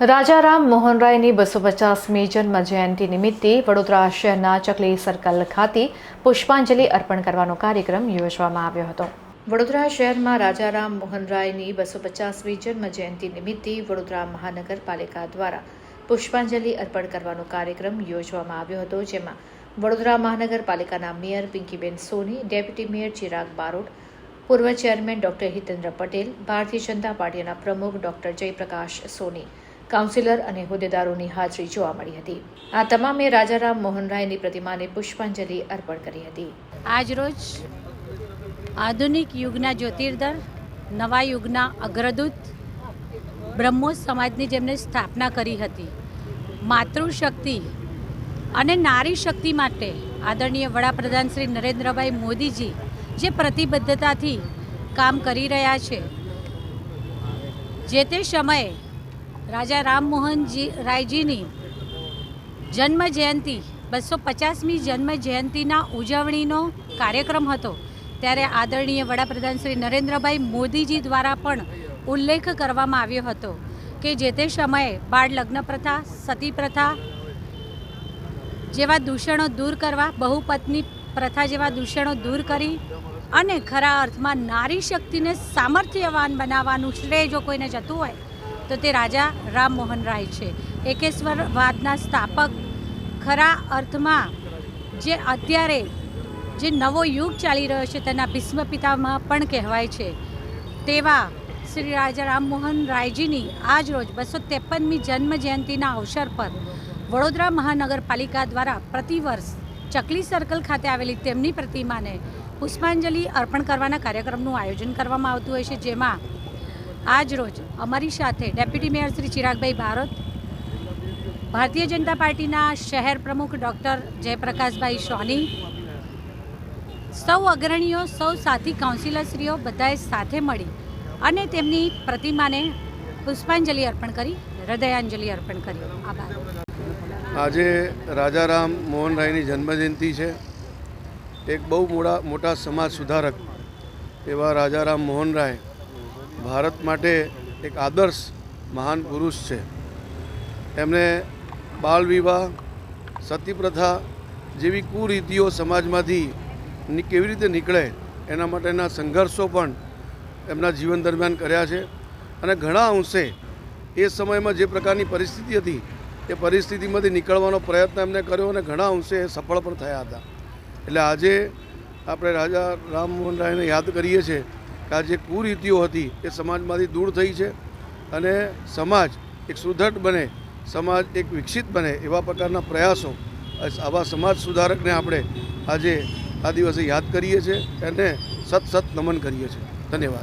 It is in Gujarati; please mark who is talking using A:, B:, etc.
A: રાજારામ મોહનરાયની બસો પચાસમી જન્મ જયંતિ નિમિત્તે વડોદરા શહેરના ચકલી સર્કલ ખાતે પુષ્પાંજલિ અર્પણ કરવાનો કાર્યક્રમ યોજવામાં આવ્યો હતો. વડોદરા શહેરમાં રાજારામ મોહનરાયની બસો પચાસમી જન્મ જયંતિ નિમિત્તે વડોદરા મહાનગરપાલિકા દ્વારા પુષ્પાંજલિ અર્પણ કરવાનો કાર્યક્રમ યોજવામાં આવ્યો હતો, જેમાં વડોદરા મહાનગરપાલિકાના mayor Pinkiben Soni, deputy mayor Chirag Barot, પૂર્વ ચેરમેન ડોક્ટર હિતેન્દ્ર પટેલ, ભારતીય જનતા પાર્ટીના પ્રમુખ ડોક્ટર જયપ્રકાશ સોની કાઉન્સિલર અને હોદ્દેદારોની હાજરી જોવા મળી હતી. આ તમામે રાજારામ મોહનરાયની પ્રતિમાને પુષ્પાંજલિ અર્પણ કરી હતી.
B: આજરોજ આધુનિક યુગના જ્યોતિર્ધર નવા યુગના અગ્રદૂત બ્રહ્મોસ સમાજની જેમને સ્થાપના કરી હતી. માતૃશક્તિ અને નારી શક્તિ માટે આદરણીય વડાપ્રધાન શ્રી નરેન્દ્રભાઈ મોદીજી જે પ્રતિબદ્ધતાથી કામ કરી રહ્યા છે. જે તે સમયે રાજા રામમોહનજી રાયજીની જન્મ જયંતિ બસો પચાસમી જન્મ જયંતિના ઉજવણીનો કાર્યક્રમ હતો. ત્યારે આદરણીય વડાપ્રધાન શ્રી નરેન્દ્રભાઈ મોદીજી દ્વારા પણ ઉલ્લેખ કરવામાં આવ્યો હતો કે જે તે સમયે બાળ લગ્ન પ્રથા, સતી પ્રથા જેવા દૂષણો દૂર કરવા, બહુપત્ની પ્રથા જેવા દૂષણો દૂર કરી અને ખરા અર્થમાં નારી શક્તિને સામર્થ્યવાન બનાવવાનું શ્રેય જો કોઈને જતું હોય તો તે રાજા રામમોહન રાય છે. એકેશ્વરવાદના સ્થાપક ખરા અર્થમાં જે અત્યારે જે નવો યુગ ચાલી રહ્યો છે તેના ભીષ્મ પિતામાં પણ કહેવાય છે. તેવા શ્રી રાજા રામમોહન રાયજીની આજ રોજ બસો ત્રેપનમી જન્મ જયંતિના અવસર પર વડોદરા મહાનગરપાલિકા દ્વારા પ્રતિવર્ષ ચકલી સર્કલ ખાતે આવેલી તેમની પ્રતિમાને પુષ્પાંજલિ અર્પણ કરવાના કાર્યક્રમનું આયોજન કરવામાં આવતું હોય છે, જેમાં આજ રોજ અમારી સાથે ડેપ્યુટી મેયર શ્રી ચિરાગભાઈ ભારત, ભારતીય જનતા પાર્ટીના શહેર પ્રમુખ ડૉક્ટર જયપ્રકાશભાઈ સોની, સૌ અગ્રણીઓ, સૌ સાથી કાઉન્સિલરશ્રીઓ બધાએ સાથે મળી અને તેમની પ્રતિમાને પુષ્પાંજલિ અર્પણ કરી, હૃદયાંજલિ અર્પણ કરી. આભાર.
C: આજે રાજારામ મોહનરાયની જન્મજયંતિ છે. એક બહુ મોટા મોટા સમાજ સુધારક એવા રાજારામ મોહન રાય ભારત માટે એક આદર્શ મહાન પુરુષ છે. એમણે બાળ વિવાહ, સતી પ્રથા જેવી કુરીતિઓ સમાજમાંથી કેવી રીતે નીકળે એના માટેના સંઘર્ષો પણ એમના જીવન દરમિયાન કર્યા છે. અને ઘણા અંશે એ સમયમાં જે પ્રકારની પરિસ્થિતિ હતી, એ પરિસ્થિતિમાંથી નીકળવાનો પ્રયત્ન એમને કર્યો અને ઘણા અંશે સફળ પણ થયા હતા. એટલે આજે આપણે રાજા રામમોહન રાયને યાદ કરીએ છીએ કે આ જે કુરીતિઓ હતી એ સમાજમાંથી દૂર થઈ છે અને સમાજ એક સુદૃઢ બને, સમાજ એક વિકસિત બને એવા પ્રકારના પ્રયાસો આવા સમાજ સુધારકને આપણે આજે આ દિવસે યાદ કરીએ છીએ અને સત સત નમન કરીએ છીએ. ધન્યવાદ.